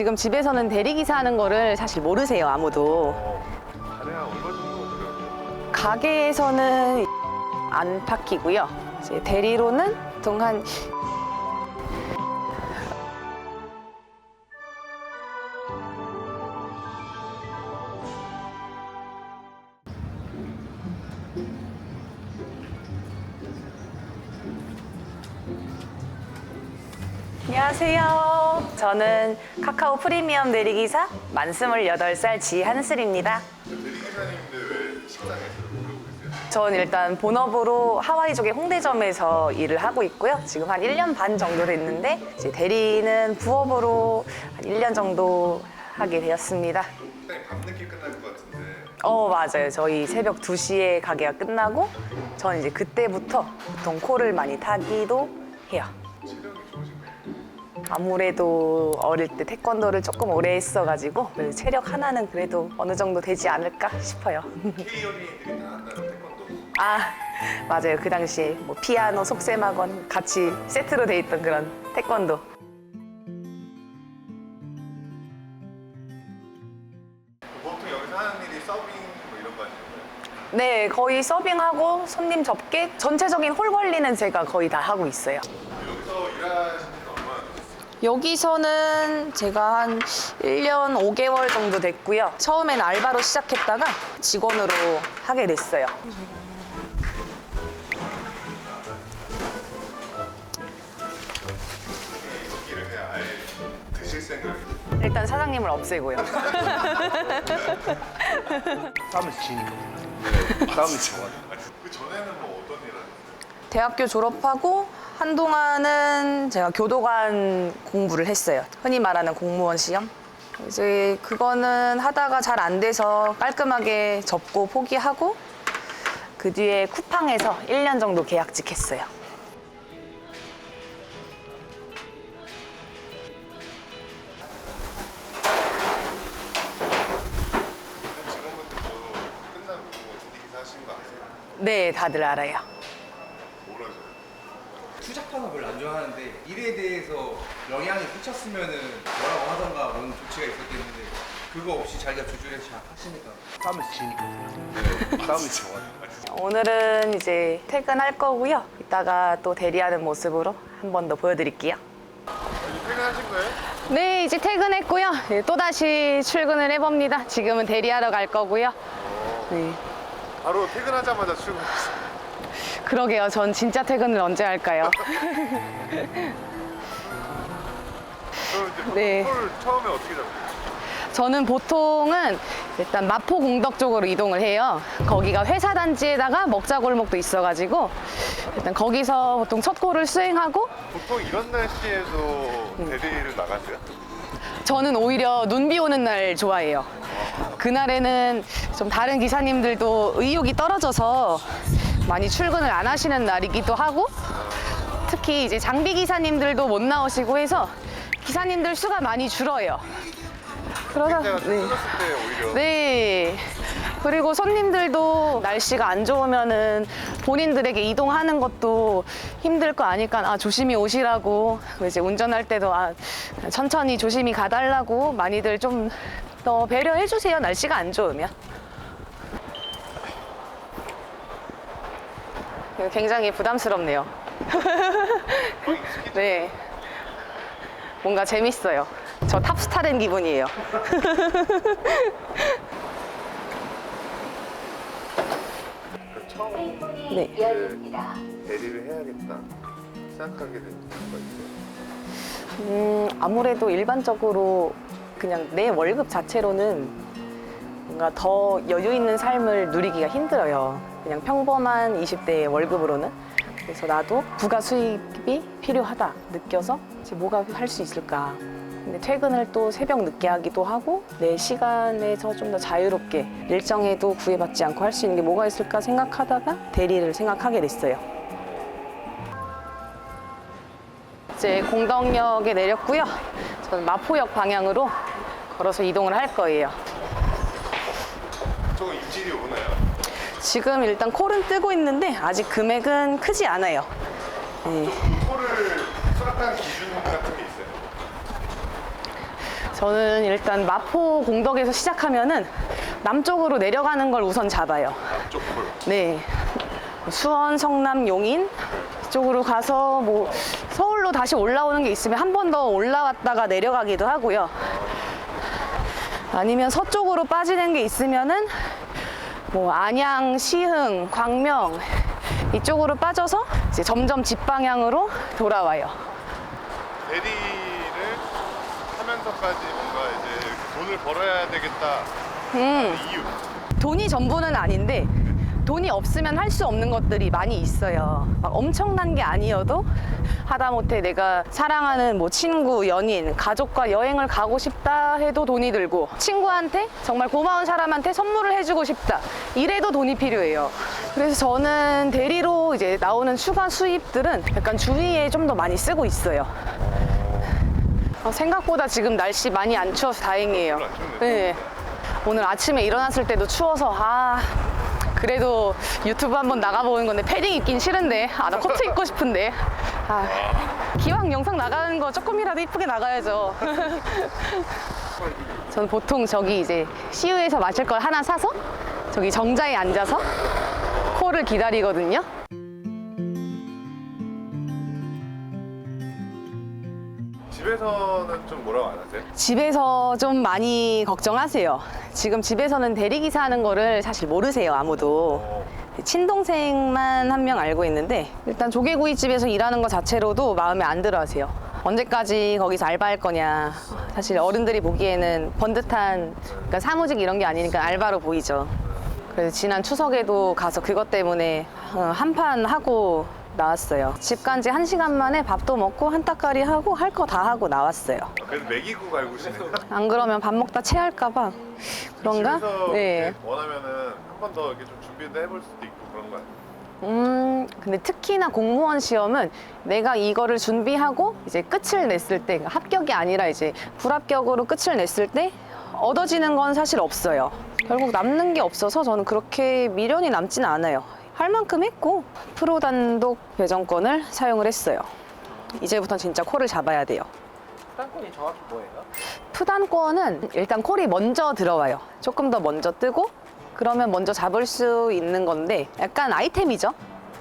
지금 집에서는 대리기사 하는 거를 사실 모르세요, 아무도. 가게에서는 안팎이고요. 이제 대리로는 보통 한 안녕하세요. 저는 카카오 프리미엄 내리기사 만 28살 지한슬입니다. 대리기사님인데 왜 식당에서 모르고 계세요? 전 일단 본업으로 하와이 쪽의 홍대점에서 일을 하고 있고요. 지금 한 1년 반 정도 됐는데 이제 대리는 부업으로 한 1년 정도 하게 되었습니다. 식당이 밤늦게 끝날 것 같은데 어, 맞아요. 저희 새벽 2시에 가게가 끝나고 전 이제 그때부터 보통 콜을 많이 타기도 해요. 아무래도 어릴 때 태권도를 조금 오래 했어가지고 그래도 체력 하나는 그래도 어느 정도 되지 않을까 싶어요. K 연예인들이 다 한다는 태권도 아 맞아요 그 당시에 뭐 피아노 속셈학원 같이 세트로 돼 있던 그런 태권도 보통 여기서 하는 일이 서빙 뭐 이런 거 아니에요? 네 거의 서빙하고 손님 접객 전체적인 홀 관리는 제가 거의 다 하고 있어요 여기서 일하시는? 여기서는 제가 한 1년 5개월 정도 됐고요 처음엔 알바로 시작했다가 직원으로 하게 됐어요 아예 드실 일단 사장님을 없애고요 싸움에서 지니까. 싸움에서 져그 전에는 뭐 어떤 일 하셨어요? 대학교 졸업하고 한동안은 제가 교도관 공부를 했어요. 흔히 말하는 공무원 시험. 이제 그거는 하다가 잘 안 돼서 깔끔하게 접고 포기하고 그 뒤에 쿠팡에서 1년 정도 계약직 했어요. 아세요? 네, 다들 알아요. 뭐라 하세요? 투잡하는 별로 안 좋아하는데 일에 대해서 영향이 끼쳤으면은 뭐라고 하던가 뭔 조치가 있었겠는데 그거 없이 자기가 조절해서 잘 하시니까 싸움에서 지니까. 네. 싸움에서 져 오늘은 이제 퇴근할 거고요. 이따가 또 대리하는 모습으로 한 번 더 보여드릴게요. 이제 퇴근하신 거예요? 네, 이제 퇴근했고요. 네, 또다시 출근을 해봅니다. 지금은 대리하러 갈 거고요. 네. 바로 퇴근하자마자 출근했어요 그러게요. 전 진짜 퇴근을 언제 할까요? 네. 콜 처음에 어떻게 잡어요? 저는 보통은 일단 마포 공덕 쪽으로 이동을 해요. 거기가 회사 단지에다가 먹자 골목도 있어가지고 일단 거기서 보통 첫 골을 수행하고 보통 이런 날씨에도 대리를 나가세요? 저는 오히려 눈 비 오는 날 좋아해요. 그날에는 좀 다른 기사님들도 의욕이 떨어져서 많이 출근을 안 하시는 날이기도 하고 특히 이제 장비 기사님들도 못 나오시고 해서 기사님들 수가 많이 줄어요. 그러다 네. 네. 그리고 손님들도 날씨가 안 좋으면은 본인들에게 이동하는 것도 힘들 거 아니까 아 조심히 오시라고 이제 운전할 때도 아 천천히 조심히 가달라고 많이들 좀 더 배려해 주세요 날씨가 안 좋으면 굉장히 부담스럽네요. 네. 뭔가 재밌어요. 저 탑스타 된 기분이에요. 처음 네. 이제 대리를 해야겠다 생각하게 된 이유가 있어요. 음, 아무래도 일반적으로 그냥 내 월급 자체로는 뭔가 더 여유 있는 삶을 누리기가 힘들어요. 그냥 평범한 20대의 월급으로는. 그래서 나도 부가 수입이 필요하다 느껴서 이제 뭐가 할 수 있을까. 근데 퇴근을 또 새벽 늦게 하기도 하고 내 시간에서 좀 더 자유롭게 일정에도 구애받지 않고 할 수 있는 게 뭐가 있을까 생각하다가 대리를 생각하게 됐어요. 이제 공덕역에 내렸고요. 저는 마포역 방향으로 걸어서 이동을 할 거예요. 저거 입질이 오나요? 지금 일단 콜은 뜨고 있는데 아직 금액은 크지 않아요. 네. 콜을 수락하는 기준 같은 게 있어요? 저는 일단 마포 공덕에서 시작하면은 남쪽으로 내려가는 걸 우선 잡아요. 남쪽 콜. 네. 수원, 성남, 용인 이쪽으로 가서 뭐 서울로 다시 올라오는 게 있으면 한 번 더 올라왔다가 내려가기도 하고요. 아니면 서쪽으로 빠지는 게 있으면은 뭐 안양, 시흥, 광명 이쪽으로 빠져서 이제 점점 집 방향으로 돌아와요. 대리를 하면서까지 뭔가 이제 돈을 벌어야 되겠다 음. 이유. 돈이 전부는 아닌데 돈이 없으면 할 수 없는 것들이 많이 있어요. 막 엄청난 게 아니어도 하다못해 내가 사랑하는 뭐 친구, 연인, 가족과 여행을 가고 싶다 해도 돈이 들고 친구한테 정말 고마운 사람한테 선물을 해주고 싶다 이래도 돈이 필요해요. 그래서 저는 대리로 이제 나오는 추가 수입들은 약간 주위에 좀 더 많이 쓰고 있어요. 어, 생각보다 지금 날씨 많이 안 추워서 다행이에요. 네. 오늘 아침에 일어났을 때도 추워서 아 그래도 유튜브 한번 나가보는 건데 패딩 입긴 싫은데 아 나 코트 입고 싶은데 아 기왕 영상 나가는 거 조금이라도 이쁘게 나가야죠. 저는 보통 저기 이제 CU에서 마실 걸 하나 사서 저기 정자에 앉아서 코를 기다리거든요. 하세요? 집에서 좀 많이 걱정하세요. 지금 집에서는 대리기사 하는 거를 사실 모르세요, 아무도. 어, 친동생만 한 명 알고 있는데 일단 조개구이집에서 일하는 것 자체로도 마음에 안 들어 하세요. 언제까지 거기서 알바할 거냐. 사실 어른들이 보기에는 번듯한 그러니까 사무직 이런 게 아니니까 알바로 보이죠. 그래서 지난 추석에도 가서 그것 때문에 어, 한판 하고 나왔어요. 집 간 지 한 시간 만에 밥도 먹고 한따까리 하고 할 거 다 하고 나왔어요. 그래도 먹이고 갈고 시네요. 안 그러면 밥 먹다 체할까 봐 그런가? 집에서 네. 이렇게 원하면은 한 번 더 이렇게 좀 준비도 해볼 수도 있고 그런 거? 음, 근데 특히나 공무원 시험은 내가 이거를 준비하고 이제 끝을 냈을 때, 그러니까 합격이 아니라 이제 불합격으로 끝을 냈을 때 얻어지는 건 사실 없어요. 결국 남는 게 없어서 저는 그렇게 미련이 남지는 않아요. 할 만큼 했고, 프로 단독 배정권을 사용을 했어요. 이제부터 진짜 콜을 잡아야 돼요. 수단권이 정확히 뭐예요? 푸단권은 일단 콜이 먼저 들어와요. 조금 더 먼저 뜨고 그러면 먼저 잡을 수 있는 건데 약간 아이템이죠.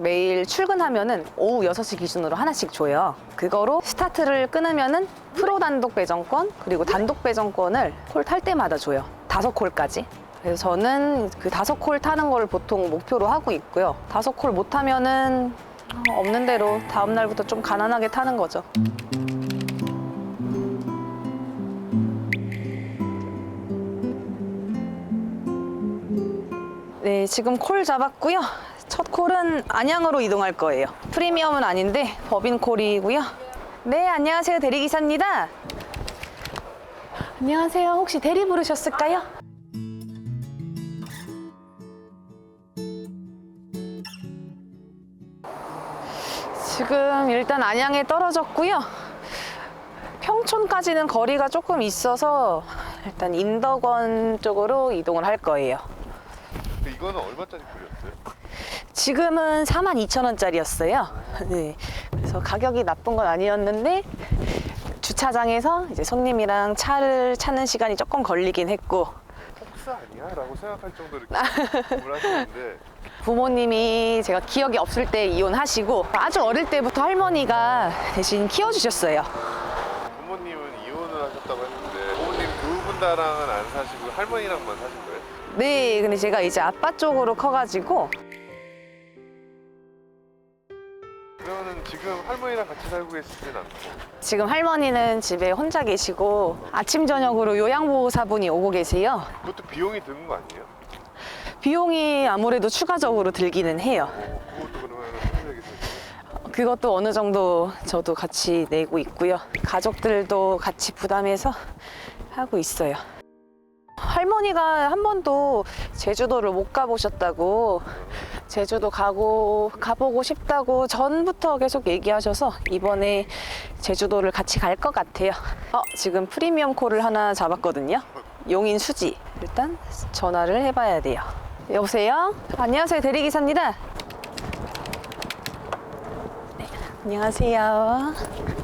매일 출근하면은 오후 6시 기준으로 하나씩 줘요. 그거로 스타트를 끊으면은 프로 단독 배정권 그리고 단독 배정권을 콜 탈 때마다 줘요. 다섯 콜까지. 그래서 저는 그 다섯 콜 타는 걸 보통 목표로 하고 있고요. 다섯 콜못 타면은 없는 대로 다음 날부터 좀 가난하게 타는 거죠. 네, 지금 콜 잡았고요. 첫 콜은 안양으로 이동할 거예요. 프리미엄은 아닌데 법인 콜이고요. 네, 안녕하세요. 대리기사입니다. 안녕하세요. 혹시 대리 부르셨을까요? 지금 일단 안양에 떨어졌고요. 평촌까지는 거리가 조금 있어서 일단 인덕원 쪽으로 이동을 할 거예요. 근데 이거는 얼마짜리 콜이었어요? 지금은 42,000원짜리였어요. 네. 그래서 가격이 나쁜 건 아니었는데 주차장에서 이제 손님이랑 차를 찾는 시간이 조금 걸리긴 했고 폭스 아니야? 라고 생각할 정도로 이렇게 주문하시는데 부모님이 제가 기억이 없을 때 이혼하시고 아주 어릴 때부터 할머니가 대신 키워주셨어요. 부모님은 이혼을 하셨다고 했는데 부모님 두 분 다랑은 안 사시고 할머니랑만 사신 거예요? 네, 근데 제가 이제 아빠 쪽으로 커가지고 그러면은 지금 할머니랑 같이 살고 계시진 않고 지금 할머니는 집에 혼자 계시고 아침 저녁으로 요양보호사분이 오고 계세요. 그것도 비용이 드는 거 아니에요? 비용이 아무래도 추가적으로 들기는 해요. 어, 그것도 그러면 혼자겠어요? 그것도 어느 정도 저도 같이 내고 있고요. 가족들도 같이 부담해서 하고 있어요. 할머니가 한 번도 제주도를 못 가보셨다고 제주도 가고 가보고 싶다고 전부터 계속 얘기하셔서 이번에 제주도를 같이 갈 것 같아요. 어, 지금 프리미엄 콜을 하나 잡았거든요. 용인 수지. 일단 전화를 해봐야 돼요. 여보세요? 안녕하세요. 대리기사입니다. 네, 안녕하세요.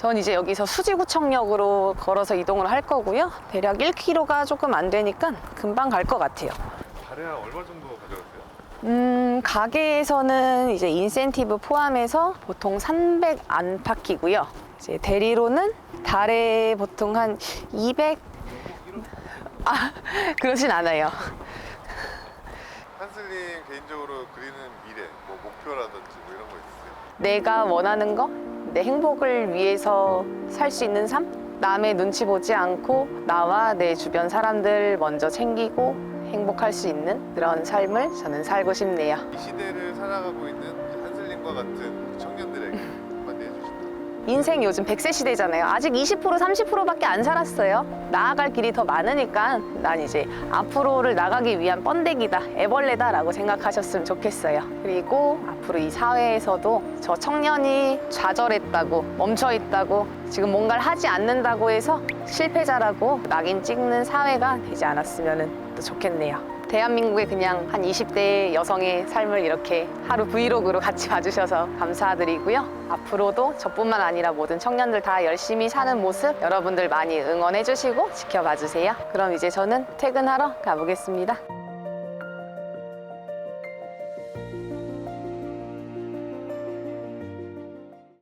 전 이제 여기서 수지구청역으로 걸어서 이동을 할 거고요. 대략 1km가 조금 안 되니까 금방 갈 것 같아요. 달에 얼마 정도 가져가세요? 음, 가게에서는 이제 인센티브 포함해서 보통 300 안팎이고요. 이제 대리로는 달에 보통 한 200? 아, 그러진 않아요. 한슬님 개인적으로 그리는 미래, 뭐 목표라든지 뭐 이런 거 있으세요? 내가 원하는 거, 내 행복을 위해서 살 수 있는 삶? 남의 눈치 보지 않고 나와 내 주변 사람들 먼저 챙기고 행복할 수 있는 그런 삶을 저는 살고 싶네요. 이 시대를 살아가고 있는 한슬님과 같은 청년 인생 요즘 100세 시대잖아요. 아직 20% 30%밖에 안 살았어요. 나아갈 길이 더 많으니까 난 이제 앞으로를 나가기 위한 번데기다, 애벌레다라고 생각하셨으면 좋겠어요. 그리고 앞으로 이 사회에서도 저 청년이 좌절했다고, 멈춰있다고, 지금 뭔가를 하지 않는다고 해서 실패자라고 낙인 찍는 사회가 되지 않았으면 또 좋겠네요. 대한민국의 그냥 한 20대 여성의 삶을 이렇게 하루 브이로그로 같이 봐주셔서 감사드리고요. 앞으로도 저뿐만 아니라 모든 청년들 다 열심히 사는 모습 여러분들 많이 응원해주시고 지켜봐 주세요. 그럼 이제 저는 퇴근하러 가보겠습니다.